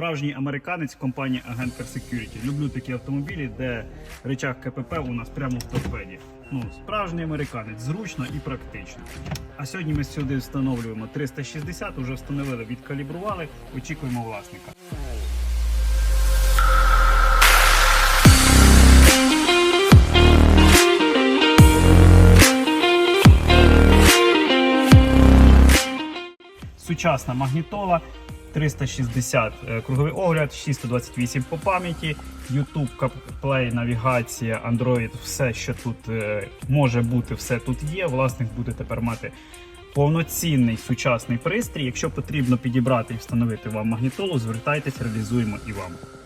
Справжній американець компанії Agent Car Security. Люблю такі автомобілі, де речах КПП у нас прямо в торпеді. Ну, справжній американець, зручно і практично. А сьогодні ми сюди встановлюємо 360, уже встановили, відкалібрували, очікуємо власника. Сучасна магнітола, 360 е, круговий огляд, 628 по пам'яті, YouTube, CarPlay, навігація, Android, все, що тут е, може бути, все тут є. Власник буде тепер мати повноцінний сучасний пристрій. Якщо потрібно підібрати і встановити вам магнітолу, звертайтесь, реалізуємо і вам.